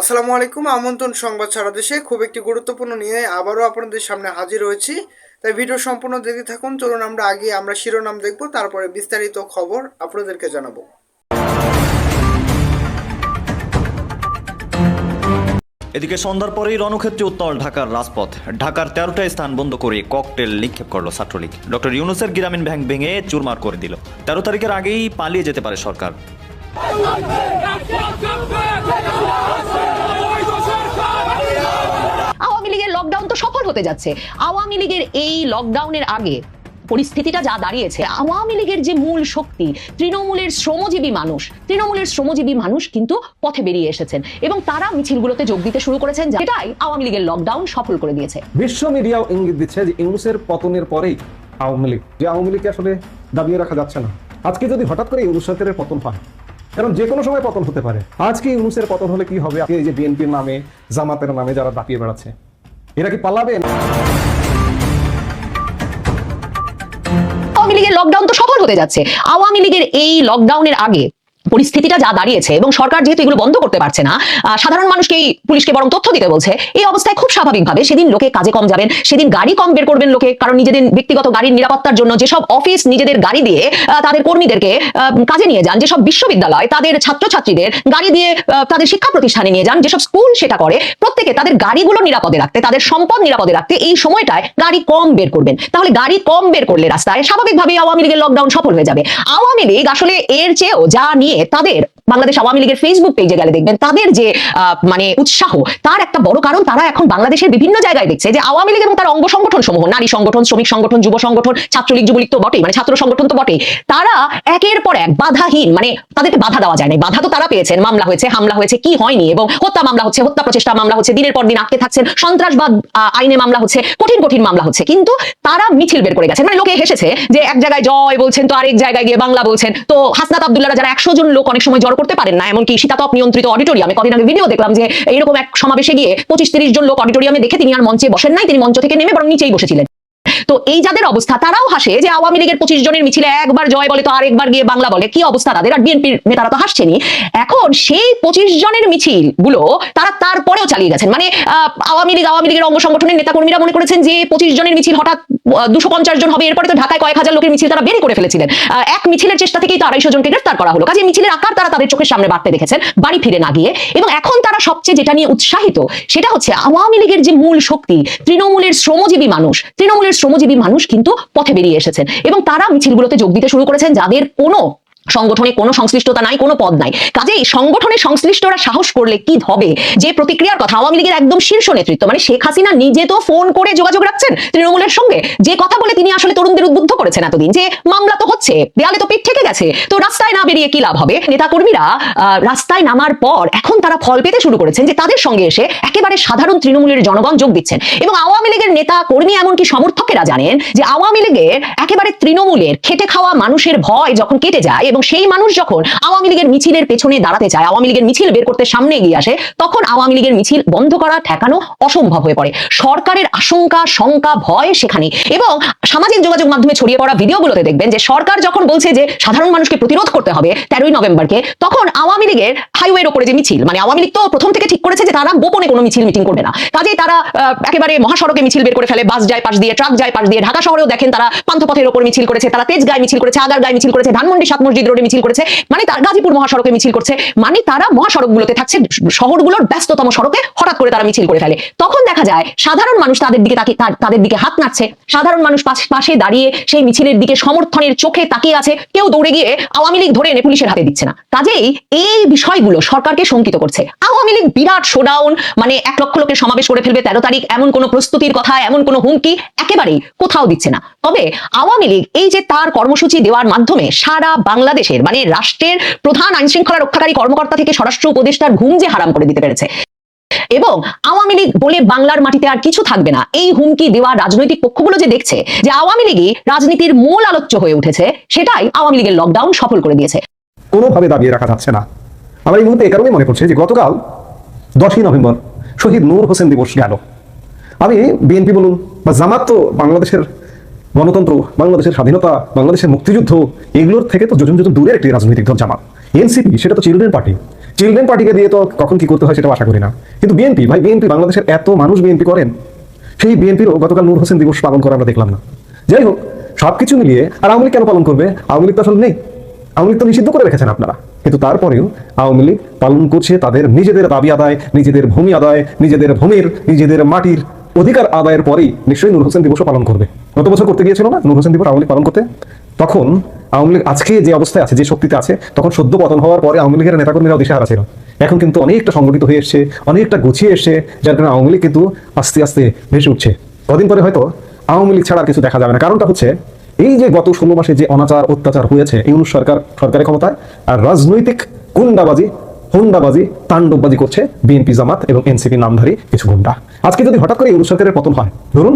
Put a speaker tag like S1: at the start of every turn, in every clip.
S1: আসসালামু আলাইকুম আমন্ত্রণ সংবাদ সারা দেশে। খুব একটি গুরুত্বপূর্ণ নিয়ে আবারও আপনাদের সামনে হাজির হয়েছি। তাই ভিডিও সম্পূর্ণ দেখতে থাকুন। চলুন আমরা আগে আমরা শিরোনাম দেখব তারপরে বিস্তারিত খবর আপনাদেরকে জানাব।
S2: এদিকে সন্ধ্যার পরেই রণক্ষেত্রে উত্তল ঢাকার রাজপথ। ঢাকার তেরোটা স্থান বন্ধ করে ককটেল নিক্ষেপ করল ছাত্রলীগ। ডক্টর ইউনুসের গ্রামীণ ব্যাংক ভেঙে চুরমার করে দিল। তেরো তারিখের আগেই পালিয়ে যেতে পারে সরকার।
S3: আওয়ামী লীগের লকডাউন তো সফল হতে যাচ্ছে। আওয়ামী লীগের এই লকডাউনের আগে পরিস্থিতিটা যা দাঁড়িয়েছে, আওয়ামী লীগের যে মূল শক্তি, তৃণমূলের শ্রমজীবী মানুষ, তৃণমূলের শ্রমজীবী মানুষ কিন্তু পথে বেরিয়ে এসেছেন এবং তারা মিছিলগুলোতে যোগ দিতে শুরু করেছেন যেটাই আওয়ামী লীগের লকডাউন সফল করে দিয়েছে।
S4: বিশ্ব মিডিয়াও ইঙ্গিত দিচ্ছে যে ইউনুসের পতনের পরেই আওয়ামী লীগ, যে আওয়ামী লীগকে আসলে দাবিয়ে রাখা যাচ্ছে না। আজকে যদি হঠাৎ করে ইউনুস সরকারের পতন হয় কারণ যে কোনো সময় পতন হতে পারে। আজকে ইউনুসের পতন হলে কি হবে? এই যে বিএনপির নামে, জামাতের নামে যারা দাপিয়ে বেড়াচ্ছে, এরা কি পালাবে?
S3: আওয়ামী লীগের লকডাউন তো সফল হতে যাচ্ছে। আওয়ামী লীগের এই লকডাউনের আগে পরিস্থিতিটা যা দাঁড়িয়েছে এবং সরকার যেহেতু এগুলো বন্ধ করতে পারছে না সাধারণ মানুষকেই পুলিশকে বরং তথ্য দিতে বলছে, এই অবস্থায় খুব স্বাভাবিকভাবে সেদিন লোকে কাজে কম যাবেন, সেদিন গাড়ি কম বের করবেন লোকে, কারণ নিজেদের ব্যক্তিগত গাড়ির নিরাপত্তার জন্য যেসব অফিস নিজেদের গাড়ি দিয়ে তাদের কর্মীদেরকে কাজে নিয়ে যান, যেসব বিশ্ববিদ্যালয় তাদের ছাত্রছাত্রীদের গাড়ি দিয়ে তাদের শিক্ষা প্রতিষ্ঠানে নিয়ে যান, যেসব স্কুল সেটা করে, প্রত্যেকে তাদের গাড়িগুলো নিরাপদে রাখতে, তাদের সম্পদ নিরাপদে রাখতে এই সময়টায় গাড়ি কম বের করবেন। তাহলে গাড়ি কম বের করলে রাস্তায় স্বাভাবিকভাবেই আওয়ামী লীগের লকডাউন সফল হয়ে যাবে। আওয়ামী লীগ আসলে এর চেয়েও যা নিয়ে তাদের বাংলাদেশ আওয়ামী লীগের ফেসবুক পেজে গেলে দেখবেন তাদের যে মানে উৎসাহ, তার একটা বড় কারণ তারা এখন বাংলাদেশের বিভিন্ন জায়গায় দেখছে যে আওয়ামী লীগ এবং তার অঙ্গ সংগঠন সমূহ, নারী সংগঠন, শ্রমিক সংগঠন, যুব সংগঠন, ছাত্রলীগ, যুবলীগ তো বটেই মানে ছাত্র সংগঠন তো বটেই, তারা একের পর এক বাধাহীন মানে তাদেরকে বাধা দেওয়া যায় না বাধা তো তারা পেয়েছেন, মামলা হয়েছে, হামলা হয়েছে, কি হয়নি, এবং হত্যা মামলা হচ্ছে, হত্যা প্রচেষ্টা মামলা হচ্ছে, দিনের পর দিন আটকে থাকছেন, সন্ত্রাসবাদ আইনে মামলা হচ্ছে, কঠিন কঠিন মামলা হচ্ছে, কিন্তু তারা মিছিল বের করে গেছেন। মানে লোকে হেসেছে যে এক জায়গায় জয় বলছেন, তো আরেক জায়গায় গিয়ে বাংলা বলছেন, তো হাসনাত আবদুল্লাহ যারা একশো জন লোক অনেক সময় জড় করতে পারেন না, এমনকি শীতাতপ নিয়ন্ত্রিত অডিটোরিয়ামে কদিন আগে ভিডিও দেখলাম যে এরকম এক সমাবেশে গিয়ে পঁচিশ তিরিশ জন লোক অডিটোরিয়ামে দেখে তিনি আর মঞ্চে বসেন নাই, তিনি মঞ্চ থেকে নেমে বরং নিচেই বসেছিলেন। তো এই যাদের অবস্থা, তারাও হাসে যে আওয়ামী লীগের পঁচিশ জনের মিছিলে একবার জয় বলে তো আরেকবার গিয়ে বাংলা বলে। কি অবস্থা তাদের? আর বিএনপির নেতারা তো হাসছেনি এখন সেই পঁচিশ জনের মিছিলগুলো তারা তারপরেও চালিয়ে গেছেন। মানে আওয়ামী লীগ, আওয়ামী লীগের অঙ্গ সংগঠনের নেতাকর্মীরা মনে করেছেন যে পঁচিশ জনের মিছিল হঠাৎ দুশো পঞ্চাশ জন হবে, এরপরে তো ঢাকায় কয়েক হাজার লোকের মিছিল তারা বেরই করে ফেলেছিলেন। এক মিছিলের চেষ্টা থেকেই তো আড়াইশো জনকে গ্রেফতার করা হলো। কাজে মিছিলের আকার তারা তাদের চোখের সামনে বাড়তে দেখেছেন, বাড়ি ফিরে না গিয়ে। এবং এখন তারা সবচেয়ে যেটা নিয়ে উৎসাহিত, সেটা হচ্ছে আওয়ামী লীগের যে মূল শক্তি, তৃণমূলের শ্রমজীবী মানুষ, তৃণমূলের শ্রমজীবী মানুষ কিন্তু পথে বেরিয়ে এসেছেন। এবং তারা মিছিলগুলোতে যোগ দিতে শুরু করেছেন, যাদের কোনো সংগঠনে কোনো সংশ্লিষ্টতা নাই, কোনো পদ নাই। কাজেই সংগঠনে সংশ্লিষ্টরা সাহস করলে কি হবে? যে প্রতিক্রিয়ার কথা আওয়ামী লীগের একদম শীর্ষ নেতৃত্ব মানে শেখ হাসিনা নিজে তো ফোন করে যোগাযোগ রাখছেন তৃণমূলের সঙ্গে। যে কথা বলে তিনি আসলে তরুণদের উদ্বুদ্ধ করেছেন এতদিন, যে মামলা তো হচ্ছে, দেয়ালে তো পিঠ থেকে গেছে। তো রাস্তায় না বেরিয়ে কি লাভ হবে? নেতাকর্মীরা রাস্তায় নামার পর এখন তারা ফল পেতে শুরু করেছেন যে তাদের সঙ্গে এসে একেবারে সাধারণ তৃণমূলের জনগণ যোগ দিচ্ছেন। এবং আওয়ামী লীগের নেতা কর্মী এমনকি সমর্থকেরা জানেন যে আওয়ামী লীগের একেবারে তৃণমূলের খেটে খাওয়া মানুষের ভয় যখন কেটে যায় এবং সেই মানুষ যখন আওয়ামী লীগের মিছিলের পেছনে দাঁড়াতে চায়, আওয়ামী লীগের মিছিল বের করতে সামনে এগিয়ে আসে, তখন আওয়ামী লীগের মিছিল বন্ধ করা, ঠেকানো অসম্ভব হয়ে পড়ে। সরকারের আশঙ্কা, শঙ্কা, ভয় সেখানে এবং সামাজিক যোগাযোগ মাধ্যমে ছড়িয়ে পড়া ভিডিওগুলোতে দেখবেন যে, সরকার যখন বলছে যে, সাধারণ মানুষকে প্রতিরোধ করতে হবে তেরোই নভেম্বরকে, তখন আওয়ামী লীগের হাইওয়ের ওপরে যে মিছিল মানে আওয়ামী লীগ তো প্রথম থেকে ঠিক করেছে যে, তারা গোপনে কোনো মিছিল মিটিং করবে না। কাজেই তারা একেবারে মহাসড়কে মিছিল বের করে ফেলে, বাস যায় পাশ দিয়ে, ট্রাক যায় পাশ দিয়ে, ঢাকা শহরেও দেখেন তারা পান্থপথের ওপর মিছিল করেছে, তারা তেজগাঁয় মিছিল করেছে, আগারগাঁয় মিছিল করেছে, ধানমন্ডি সাত মসজিদ রোডে মিছিল করেছে মানে তার গাজীপুর মহাসড়কে মিছিল করছে মানে তারা মহাসড়কগুলোতে থাকছে, শহরগুলোর ব্যস্ততম সড়কে হঠাৎ করে তারা মিছিল করে ফেলে। তখন দেখা যায়, সাধারণ মানুষ তাদের দিকে তার- তাদের দিকে হাত নাড়ছে। সাধারণ মানুষ পাশে দাঁড়িয়ে সেই মিছিলের দিকে সমর্থনের চোখে তাকিয়ে আছে। কেউ দৌড়ে গিয়ে আওয়ামী লীগ ধরে এনে পুলিশের হাতে দিচ্ছে না। কাজেই এই বিষয়গুলো সরকারকে শঙ্কিত করছে। আওয়ামী লীগ বিরাট শোডাউন মানে এক লক্ষ লোকের সমাবেশ করে ফেলবে তেরো তারিখ, এমন কোনো প্রস্তুতির কথা, এমন কোনো হুমকি একেবারেই কোথাও দিচ্ছে না। তবে আওয়ামী লীগ এই যে তার কর্মসূচি দেওয়ার মাধ্যমে সারা বাংলাদেশের মানে রাষ্ট্রের প্রধান আইন শৃঙ্খলা রক্ষাকারী কর্মকর্তা থেকে স্বরাষ্ট্র উপদেষ্টার ঘুম যে হারাম করে দিতে পেরেছে। এবং আওয়ামী লীগ বলে বাংলার মাটিতে আর কিছু থাকবে না। এই হুমকি দেওয়া রাজনৈতিক পক্ষগুলো যে দেখছে যে আওয়ামী লীগই রাজনীতির মূল আলোচ্য হয়ে উঠেছে, সেটাই আওয়ামী লীগের লকডাউন সফল করে দিয়েছে।
S4: কোনোভাবে দাবিয়ে রাখা যাচ্ছে না। আমার এই মুহূর্তে এ কারণেই মনে করছে যে গতকাল দশই নভেম্বর শহীদ নূর হোসেন দিবস গেল। আমি বিএনপি বলুন বা জামাত তো বাংলাদেশের গণতন্ত্র, বাংলাদেশের স্বাধীনতা, বাংলাদেশের মুক্তিযুদ্ধ, এগুলোর থেকে তো যোজন যোজন দূরের একটি রাজনৈতিক দল জামাত। এনসিপি, সেটা তো চিলড্রেন পার্টি। চিলড্রেন পার্টিকে দিয়ে তো কখন কি করতে হয় সেটা আশা করি না। কিন্তু বিএনপি, ভাই, বিএনপি বাংলাদেশের এত মানুষ বিএনপি করেন, সেই বিএনপিরও গতকাল নূর হোসেন দিবস পালন করা আমরা দেখলাম না। যাই হোক, সবকিছু মিলিয়ে, আর আওয়ামী লীগ কেন পালন করবে? আওয়ামী লীগ তো আসলে নেই। আওয়ামী লীগ তো নিষিদ্ধ করে রেখেছেন আপনারা। কিন্তু তারপরেও আওয়ামী লীগ পালন করছে তাদের নিজেদের দাবি আদায়, নিজেদের ভূমি আদায়, নিজেদের ভূমির, নিজেদের মাটির অধিকার আদায়ের পরেই নিশ্চয়ই নূর হোসেন দিবসও পালন করবে। গত বছর করতে গিয়েছিল না? নূর হোসেন দিবস আওয়ামী পালন করতে? তখন আওয়ামী লীগ আজকে যে অবস্থায় আছে, যে শক্তিতে আছে, তখন সদ্য পতন হওয়ার পরে আওয়ামী লীগের নেতাকর্মীরাও দিশেহারা ছিল। এখন কিন্তু অনেকটা সংগঠিত হয়ে এসছে, অনেকটা গুছিয়ে এসছে, যার কারণে আওয়ামী লীগ কিন্তু আস্তে আস্তে ভেসে উঠছে। কদিন পরে হয়তো আওয়ামী লীগ ছাড়া কিছু দেখা যাবে না। কারণটা হচ্ছে, এই যে গত ষোলো মাসে যে অনাচার, অত্যাচার হয়েছে ইউনুস সরকার সরকারের ক্ষমতায়, আর রাজনৈতিক গুন্ডাবাজি হুন্ডাবাজি তাণ্ডববাজি করছে বিএনপি, জামাত এবং এনসিপি নামধারী কিছু গুন্ডা। আজকে যদি হঠাৎ করে ইউনুস সরকারের পতন হয়, ধরুন,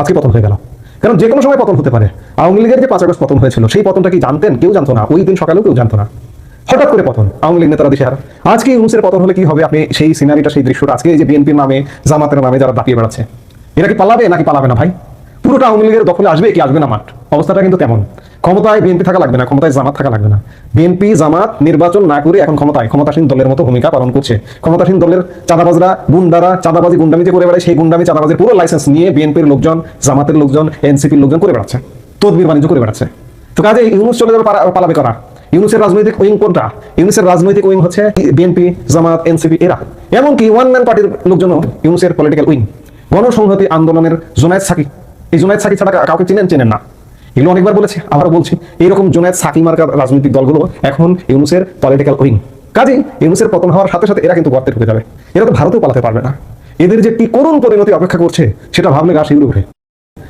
S4: আজকে পতন হয়ে গেল। কারণ যে কোনো সময় পতন হতে পারে। আওয়ামী লীগের যে পাঁচ আগস্ট পতন হয়েছিল, সেই পতনটা কি জানতেন? কেউ জানতো না। ওই দিন সকালেও কেউ জানতো না। হঠাৎ করে পতন, আওয়ামী লীগ নেতারা দিশেহারা। আজকে ইউনুসের পতন হলে কি হবে? আপনি সেই সিনারিটা সেই দৃশ্যটা আজকে এই যে বিএনপির নামে, জামাতের নামে যারা দাপিয়ে বেড়াচ্ছে, এরা কি পালাবে নাকি পালাবে না ভাই? পুরোটা আওয়ামী লীগের দখলে আসবে কি? আসবে না মাঠ। অবস্থাটা কিন্তু তেমন। ক্ষমতায় বিএনপি থাকা লাগবে না, ক্ষমতায় জামাত থাকা লাগবে না। বিএনপি, জামাত, নির্বাচন না করে এখন ক্ষমতায়, ক্ষমতাসীন দলের মতো ভূমিকা পালন করছে। ক্ষমতাসীন দলের চাঁদাবাজরা, গুন্ডারা, চাঁদাবাজি, গুন্ডামি যে করে বেড়ায়, সেই গুন্ডামি, চাঁদাবাজির পুরো লাইসেন্স নিয়ে বিএনপির লোকজন, জামাতের লোকজন, এনসিপির লোকজন করে বেড়াচ্ছে, তদবির বাণিজ্য করে বেড়াচ্ছে। তো কাজে ইউনুস চলে যাবে পালাবে করা? ইউনুসের রাজনৈতিক উইং কোনটা? ইউনুসের রাজনৈতিক উইং হচ্ছে বিএনপি, জামাত, এনসিপি, এরা। এমনকি ওয়ান ম্যান পার্টির লোকজন ইউনুসের পলিটিক্যাল উইং। গণসংহতি আন্দোলনের জোনায়েদ সাকি। এই জোনায়েদ সাকি ছাড়া কাউকে চিনেন চেনেন না। এগুলো অনেকবার বলেছি, আবারও বলছি। এইরকম জোনায়েদ সাকি মার্কার রাজনৈতিক দলগুলো এখন ইউনুসের পলিটিক্যাল উইং কাজে ইউনুসের পতন হওয়ার সাথে সাথে এরা কিন্তু গর্তে ঢুকে যাবে। এরা তো ভারতেও পালাতে পারবে না। এদের যে কি করুণ পরিণতি অপেক্ষা করছে, সেটা ভাবলে গা শিউরে ওঠে।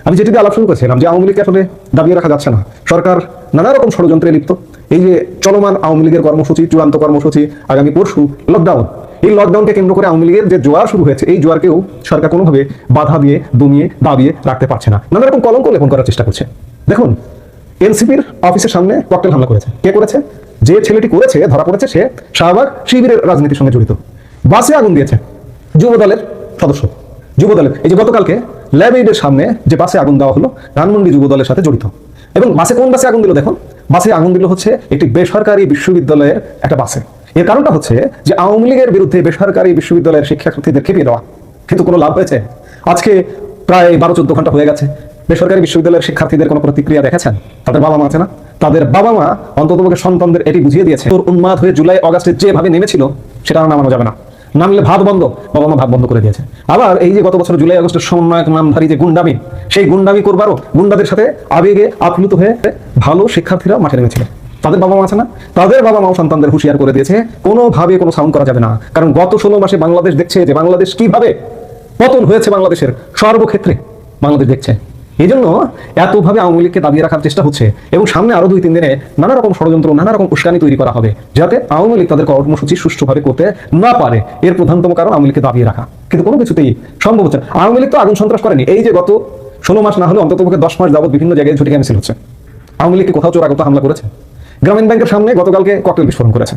S4: আমি যেটি দিয়ে আলাপ শুরু করেছিলাম যে আওয়ামী লীগকে আসলে দাবিয়ে রাখা যাচ্ছে না। সরকার নানা রকম ষড়যন্ত্রে লিপ্ত। এই যে চলমান আওয়ামী লীগের কর্মসূচি, চূড়ান্ত কর্মসূচি, আগামী পরশু লকডাউন এই লকডাউনকে কেন্দ্র করে আওয়ামী লীগের যে জোয়ার শুরু হয়েছে, এই জোয়ারকেও সরকার কোনোভাবে বাধা দিয়ে, দমিয়ে, দাবিয়ে রাখতে পারছে না। নানা রকম কলঙ্ক লেপন করার চেষ্টা করছে। দেখুন, এনসিপির অফিসের সামনে ককটেল হামলা করেছে। কে করেছে? যে ছেলেটি করেছে, ধরা পড়েছে সে শাহবাগ শিবিরের রাজনীতির সঙ্গে জড়িত। বাসে আগুন দিয়েছে যুব দলের সদস্য। যুব দলের এই যে গতকালকে ল্যাব এইডের সামনে যে বাসে আগুন দেওয়া হলো, ধানমন্ডি যুব দলের সাথে জড়িত। এবং বাসে কোন বাসে আগুন দিল দেখুন? বাসে আগুন দিল হচ্ছে একটি বেসরকারি বিশ্ববিদ্যালয়ের একটা বাসে। এর কারণটা হচ্ছে যে আওয়ামী লীগের বিরুদ্ধে বেসরকারি বিশ্ববিদ্যালয়ের শিক্ষার্থীদের খেপিয়ে দেওয়া। কিন্তু কোনো লাভ হয়েছে? আজকে প্রায় বারো চোদ্দ ঘণ্টা হয়ে গেছে। বেসরকারি বিশ্ববিদ্যালয়ের শিক্ষার্থীদের কোনো প্রতিক্রিয়া দেখেছেন? তাদের বাবা মা আছে না? তাদের বাবা মা অন্তত সন্তানদের এটি বুঝিয়ে দিয়েছে। তোর উন্মাদ হয়ে জুলাই, অগাস্টে যেভাবে নেমেছিল, সেটা আর নামানো যাবে না। নামলে ভাত বন্ধ বাবা মা ভাত বন্ধ করে দিয়েছে। আবার এই যে গত বছর জুলাই আগস্টের সমন্বয়ক নামধারী যে গুন্ডামি, সেই গুন্ডামি করবারও গুন্ডাদের সাথে আবেগে আপ্লুত হয়ে ভালো শিক্ষার্থীরা মাঠে নেমেছিল। তাদের বাবা মা আছে না? তাদের বাবা মাও সন্তানদের হুঁশিয়ার করে দিয়েছে, কোনোভাবে কোনো সাউন্ড করা যাবে না। কারণ গত ষোলো মাসে বাংলাদেশ দেখছে যে বাংলাদেশ কীভাবে পতন হয়েছে বাংলাদেশের সর্বক্ষেত্রে। বাংলাদেশ দেখছে। এই জন্য এতভাবে আওয়ামী লীগকে দাবিয়ে রাখার চেষ্টা হচ্ছে এবং সামনে আরও দুই তিন দিনে নানা রকম ষড়যন্ত্র নানা রকম উস্কানি তৈরি করা হবে, যাতে আওয়ামী লীগ তাদের কর্মসূচি সুষ্ঠুভাবে করতে না পারে। এর প্রধানতম কারণ আওয়ামী লীগকে দাবিয়ে রাখা। কিন্তু কোনো কিছুতেই সম্ভব হচ্ছে না। আওয়ামী লীগ তো আগুন সন্ত্রাস করেনি। এই যে গত ষোলো মাস না হলে অন্তত পক্ষে দশ মাস যাবত বিভিন্ন জায়গায় ঝুঁটি ক্যান্সেল হচ্ছে। আওয়ামী লীগকে কোথাও চোরাগত হামলা করেছে? গ্রামীণ ব্যাংকের সামনে গতকালকে ককটেল বিস্ফোরণ করেছে।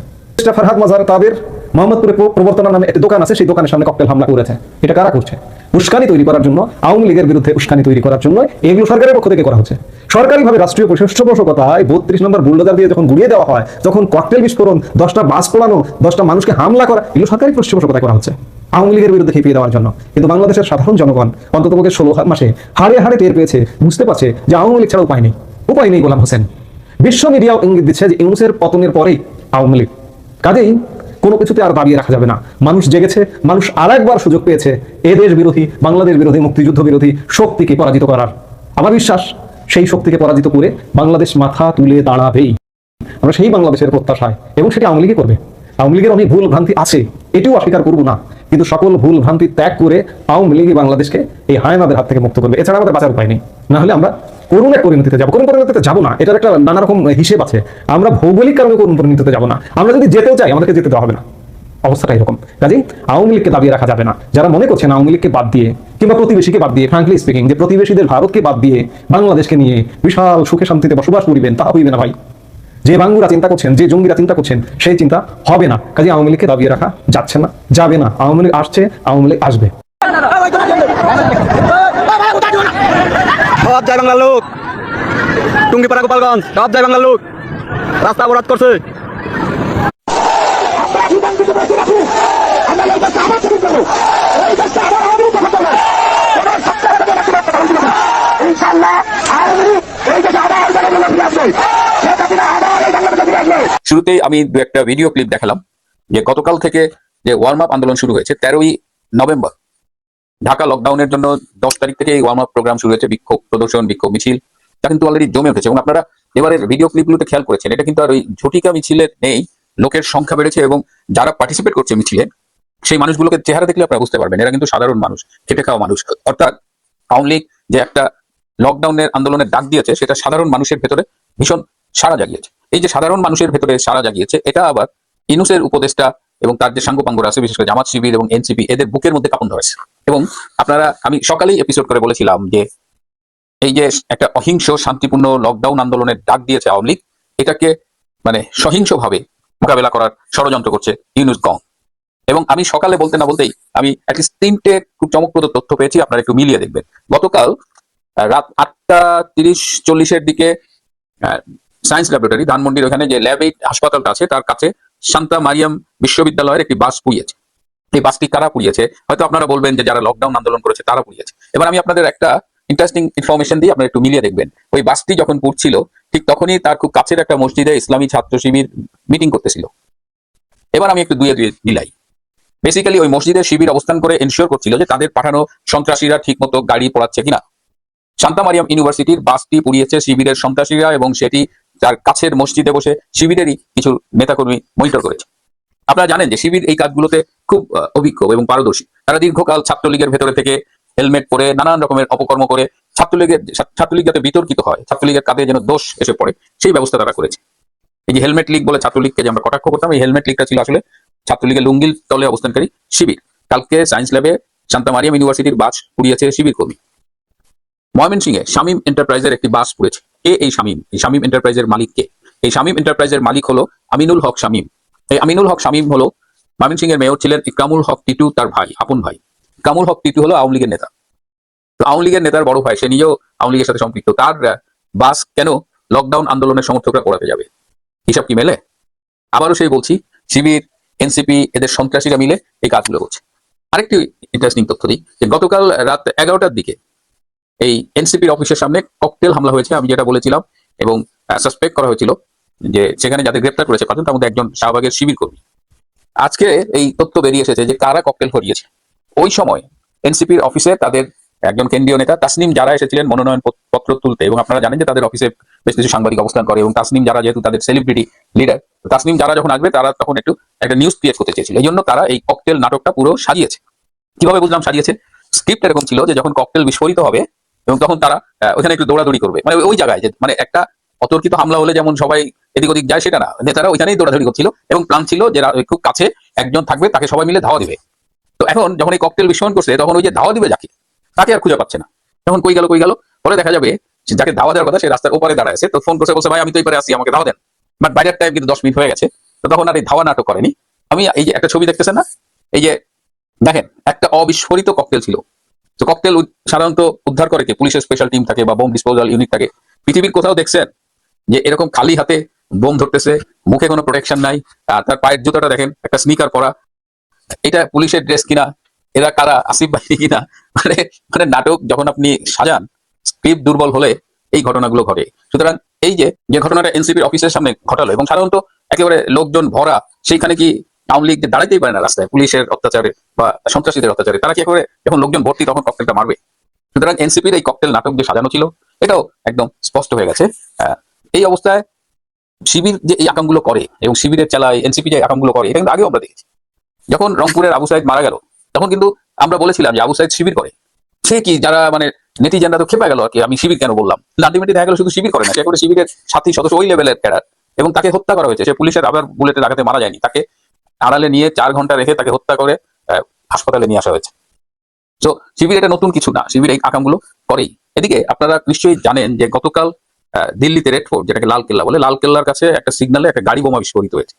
S4: ফারহাদ মাজার তাদের মোহাম্মদপুরে প্র- প্রবর্তনা নামে একটি দোকান আছে, সেই দোকানের সামনে ককটেল হামলা করেছে। এটা কারা করছে? উস্কানি তৈরি করার জন্য আওয়ামী লীগের বিরুদ্ধে উস্কানি তৈরি করার জন্য এগুলো সরকারের পক্ষ থেকে করা হচ্ছে। সরকারিভাবে রাষ্ট্রীয় পৃষ্ঠপোষকতায় বত্রিশ নম্বর বুলডোজার দিয়ে যখন গুড়িয়ে দেওয়া হয়, তখন ককটেল বিস্ফোরণ, দশটা বাস পোড়ানো, দশটা মানুষকে হামলা করা, এগুলো সরকারি পৃষ্ঠপোষকতায় করা হচ্ছে। আওয়ামী লীগের বিরুদ্ধে খেপিয়ে দেওয়ার জন্য। কিন্তু বাংলাদেশের সাধারণ জনগণ অন্ততপক্ষে ষোলো মাসে হাড়ে হাড়ে টের পেয়েছে, বুঝতে পারছে যে আওয়ামী লীগ ছাড়া উপায় নেই। উপায় নেই গোলাম হোসেন। বিশ্ব মিডিয়াও ইঙ্গিত দিচ্ছে যে ইউনুসের পতনের পরেই আওয়ামী লীগ। কাজেই কোনো কিছুতে আর দাঁড়িয়ে রাখা যাবে না। মানুষ জেগেছে, মানুষ আর একবার সুযোগ পেয়েছে এ দেশ বিরোধী, বাংলাদেশ বিরোধী, মুক্তিযুদ্ধ বিরোধী শক্তিকে পরাজিত করার। আমার বিশ্বাস, সেই শক্তিকে পরাজিত করে বাংলাদেশ মাথা তুলে দাঁড়াবেই। আমরা সেই বাংলাদেশের প্রত্যাশায়, এবং সেটি আওয়ামী লীগই করবে। আওয়ামী লীগের অনেক ভুল ভ্রান্তি আছে, এটিও অস্বীকার করব না। কিন্তু সকল ভুল ভ্রান্তি ত্যাগ করে আওয়ামী লীগই বাংলাদেশকে এই হায়নাদের হাত থেকে মুক্ত করবে। এছাড়া আমাদের বাঁচার উপায় নেই। না হলে আমরা করুণ পরিণতিতে যাব। করুণ পরিণতিতে যাব না, এটার একটা নানা রকম হিসেব আছে। আমরা ভৌগোলিক কারণে করুণ পরিণতিতে যাব না। আমরা যদি যেতেও চাই, আমাদেরকে যেতে দেওয়া হবে না। অবস্থাটা এরকম। কাজেই আওয়ামী লীগকে দাবিয়ে রাখা যাবে না। যারা মনে করছেন আওয়ামী লীগকে বাদ দিয়ে, কিংবা প্রতিবেশীকে বাদ দিয়ে ফ্রাঙ্কলি স্পিকিং যে প্রতিবেশীদের ভারতকে বাদ দিয়ে বাংলাদেশকে নিয়ে বিশাল সুখে শান্তিতে বসবাস করিবেন, তা হইবে না ভাই। যে বাঙ্গুরা চিন্তা করছেন, যে জঙ্গিরা চিন্তা করছেন, সেই চিন্তা হবে না। কাজে আওয়ামী লীগকে দাবিয়ে রাখা যাচ্ছে না, যাবে না। আওয়ামী লীগ আসছে আওয়ামী লীগ আসবে।
S5: সব জয় বাংলার লোক। টুঙ্গিপাড়া গোপালগঞ্জ সব জয় বাংলার লোক। রাস্তা অবরোধ করছে।
S6: শুরুতেই আমি দু একটা ভিডিও ক্লিপ দেখালাম, যে গতকাল থেকে যে ওয়ার্ম আপ আন্দোলন শুরু হয়েছে, তেরোই নভেম্বর। ঢাকা লকডাউনের জন্য দশ তারিখ থেকে ওয়ার্ম আপ প্রোগ্রাম শুরু হয়েছে, বিক্ষোভ, প্রদর্শন, বিক্ষোভ মিছিল। তা কিন্তু অলরেডি জমে উঠেছে এবং আপনারা এবারের ভিডিও ক্লিপগুলোতে খেয়াল করেছেন, এটা কিন্তু আর ওই ঝটিকা মিছিলে নেই, লোকের সংখ্যা বেড়েছে এবং যারা পার্টিসিপেট করছে মিছিলে, সেই মানুষগুলোকে চেহারা দেখলে আপনারা বুঝতে পারবেন, এরা কিন্তু সাধারণ মানুষ, খেটে খাওয়া মানুষ। অর্থাৎ আওয়ামী যে একটা লকডাউনের আন্দোলনের ডাক দিয়েছে, সেটা সাধারণ মানুষের ভেতরে ভীষণ সাড়া জাগিয়েছে। এই যে সাধারণ মানুষের ভেতরে সাড়া জাগিয়েছে, এটা আবার ইনুসের উপদেষ্টা এবং তার যে সাঙ্গপাঙ্গরা আছে, বিশেষ করে জামাত শিবির এবং এনসিপি, এদের বুকের মধ্যে কাপন ধরেছে। এবং আপনারা, আমি সকালেই এপিসোড করে বলেছিলাম যে এই যে একটা অহিংস, শান্তিপূর্ণ লকডাউন আন্দোলনের ডাক দিয়েছে আওয়ামী লীগ, এটাকে মানে সহিংসভাবে মোকাবেলা করার ষড়যন্ত্র করছে ইউনুস গং এবং আমি সকালে বলতে না বলতেই আমি অ্যাটলিস্ট তিনটে খুব চমকপ্রদ তথ্য পেয়েছি, আপনারা একটু মিলিয়ে দেখবেন। গতকাল রাত আটটা তিরিশ চল্লিশের দিকে সায়েন্স ল্যাবরেটরি ধানমন্ডির ওখানে যে ল্যাব হাসপাতালটা আছে, তার কাছে শান্তা মারিয়াম বিশ্ববিদ্যালয়ের একটি বাস পুড়িয়েছে। এই বাসটি কারা পুড়িয়েছে? হয়তো আপনারা বলবেন যে যারা লকডাউন আন্দোলন করেছে তারা পুড়িয়েছে। এবার আমি আপনাদের একটা ইন্টারেস্টিং ইনফরমেশন দিয়ে আপনারা একটু মিলিয়ে দেখবেন। ওই বাসটি যখন পুড়ছিল, ঠিক তখনই তার খুব কাছের একটা মসজিদে ইসলামী ছাত্র শিবির মিটিং করতেছিল। এবার আমি একটু দুয়ে দুয়ে মিলাই। বেসিক্যালি ওই মসজিদের শিবির অবস্থান করে এনশিওর করছিল যে তাদের পাঠানো সন্ত্রাসীরা ঠিকমতো গাড়ি পড়াচ্ছে কিনা। শান্তা মারিয়াম ইউনিভার্সিটির বাসটি পুড়িয়েছে শিবিরের সন্ত্রাসীরা এবং সেটি তার কাছের মসজিদে বসে শিবিরেরই কিছু নেতাকর্মী মনিটর করেছে। আপনারা জানেন যে শিবির এই কাজগুলোতে খুব অভিজ্ঞ এবং পারদর্শী। তারা দীর্ঘকাল ছাত্রলীগের ভেতরে থেকে হেলমেট পরে নানান রকমের অপকর্ম করে ছাত্রলীগের, ছাত্রলীগ যাতে বিতর্কিত হয়, ছাত্রলীগের কাঁধে যেন দোষ এসে পড়ে, সেই ব্যবস্থা তারা করেছে। এই যে হেলমেট লীগ বলে ছাত্রলীগকে যে আমরা কটাক্ষ করতাম, এই হেলমেট লীগটা ছিল আসলে ছাত্রলীগের লুঙ্গিল তলে অবস্থানকারী শিবির। কালকে সায়েন্স ল্যাবে শান্তা মারিয়াম ইউনিভার্সিটির বাস পুড়িয়েছে শিবির কর্মী। ময়মনসিংহে শামীম এন্টারপ্রাইজের একটি বাস পড়েছে। কে এই শামীম? এই শামীম এন্টারপ্রাইজের মালিক কে? এই শামীম এন্টারপ্রাইজের মালিক হলো আমিনুল হক শামীম। আমিনুল হক শামীম হলো এর মেয়র ছিলেন ইকরামুল হক টিটু তার ভাই, আপন ভাই। কামুল হক টিটু হলো আওয়ামী লীগের নেতা। তো আওয়ামী লীগের নেতার বড় ভাই, সে নিজেও আওয়ামী লীগের সাথে সম্পৃক্ত। তার বাস কেন লকডাউন আন্দোলনের সমর্থকরা পড়াতে যাবে? হিসাব কি মেলে? আবারও সেই বলছি, শিবির, এনসিপি, এদের সন্ত্রাসীরা মিলে এই কাজগুলো করছে। আরেকটি ইন্টারেস্টিং তথ্য দিই, যে গতকাল রাত এগারোটার দিকে এই এনসিপির অফিসের সামনে ককটেল হামলা হয়েছে, আমি যেটা বলেছিলাম এবং সাসপেক্ট করা হয়েছিল। যে সেখানে যাদের গ্রেপ্তার করেছে পাঁচজন তার মধ্যে একজন শাহবাগের শিবির কর্মী। আজকে এই তথ্য বেরিয়ে এসেছে যে কারা ককটেল ফরিয়েছে ওই সময় এনসিপির অফিসে তাদের একজন কেন্দ্রীয় নেতা তাসনিম যারা এসেছিলেন মনোনয়ন পত্র তুলতে এবং আপনারা জানেন যে তাদের অফিসে বেশ কিছু সাংবাদিক অবস্থান করে এবং তাসনিম যারা যেহেতু তাদের সেলিব্রিটি লিডার তাসনিম যারা যখন আসবে তারা তখন একটু একটা নিউজ ক্রিয়েট করতে চেয়েছিল। এই জন্য তারা এই ককটেল নাটকটা পুরো সাজিয়েছে। কীভাবে বুঝলাম সাজিয়েছে? স্ক্রিপ্ট এরকম ছিল যে যখন ককটেল বিস্ফোরিত হবে এবং তখন তারা ওখানে একটু দৌড়াদৌড়ি করবে। মানে ওই জায়গায় যে মানে একটা অতর্কিত হামলা হলে যেমন সবাই এদিক ওদিক যায়, সেটা না। নেতারা ওইখানেই দৌড়াদৌড়ি করছিল এবং প্ল্যান ছিল যে খুব কাছে একজন থাকবে, তাকে সবাই মিলে ধাওয়া দিবে। তো এখন যখন এই ককটেল বিস্ফোরণ করছে, তখন ওই যে ধাওয়া দিবে যাকে, তাকে আর খুঁজে পাচ্ছে না। তখন কই গেল কই গেল? পরে দেখা যাবে যাকে ধাওয়া দেওয়ার কথা, সে রাস্তার ওপারে দাঁড়ায় আছে। তো ফোন করছে, বলছে, ভাই, আমি তো এপারে আসি আমাকে ধাওয়া দেন। বাট বাইরের টাইম কিন্তু দশ মিনিট হয়ে গেছে। তো তখন আর এই ধাওয়া নাটক করেনি। আমি এই যে একটা ছবি দেখতেছেন না? এই যে দেখেন, একটা অবিস্ফোরিত ককটেল ছিল। তো ককটেল সাধারণত উদ্ধার করে কি? পুলিশের স্পেশাল টিম থাকে বা বোম ডিসপোজাল ইউনিট থাকে। পৃথিবীর কোথাও দেখছেন? যে এরকম খালি হাতে বোম ধরতেছে, মুখে কোনো প্রোটেকশন নাই তার পায়ের জুতাটা দেখেন, একটা স্নিকার পরা। এটা পুলিশের ড্রেস কিনা? এরা কারা? আসিফ বাহিনী কিনা? মানে মানে নাটক যখন আপনি সাজান, স্ক্রিপ্ট দুর্বল হলে এই ঘটনাগুলো ঘটে। সুতরাং এই যে যে ঘটনাটা এনসিপির অফিসের সামনে ঘটালো, এবং সাধারণত একেবারে লোকজন ভরা, সেইখানে কি আওয়ামী লীগ দাঁড়াইতেই পারে না রাস্তায়? পুলিশের অত্যাচারে বা সন্ত্রাসীদের অত্যাচারে। তারা কি করে যখন লোকজন ভর্তি, তখন ককটেলটা মারবে? সুতরাং এনসিপির এই ককটেল নাটক যে সাজানো ছিল, এটাও একদম স্পষ্ট হয়ে গেছে। এই অবস্থায় শিবির যে এই আকামগুলো করে এবং শিবিরের চালায়, এনসিপি যে আকামগুলো করে, এটা কিন্তু আগেও আমরা দেখেছি। যখন রংপুরের আবু সাইদ মারা গেল, তখন কিন্তু আমরা বলেছিলাম যে আবু সাইদ শিবির করে। সে কি যারা মানে নেটিজেনরা তো খেপে গেল আর কি, আমি শিবির কেন বললাম? আলটিমেটলি দেখা গেল শুধু শিবির করে না, সে করে শিবিরের সাথী সদস্য ওই লেভেলের ক্যাডার এবং তাকে হত্যা করা হয়েছে। সে পুলিশের আবার বুলেটের আঘাতে মারা যায়নি। তাকে আড়ালে নিয়ে চার ঘণ্টা রেখে তাকে হত্যা করে হাসপাতালে নিয়ে আসা হয়েছে। তো শিবির এটা নতুন কিছু না, শিবির এই আকামগুলো করেই। এদিকে আপনারা নিশ্চয়ই জানেন যে গতকাল দিল্লিতে রেড ফোর্ট, যেটাকে লাল কেল্লা বলে, লাল কেল্লার কাছে একটা সিগনালে একটা গাড়ি বোমা বিস্ফোরিত হয়েছে।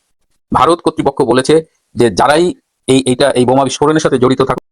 S6: ভারত কর্তৃপক্ষ বলেছে যে যারাই এই, এইটা, এই বোমা বিস্ফোরণের সাথে জড়িত থাকবে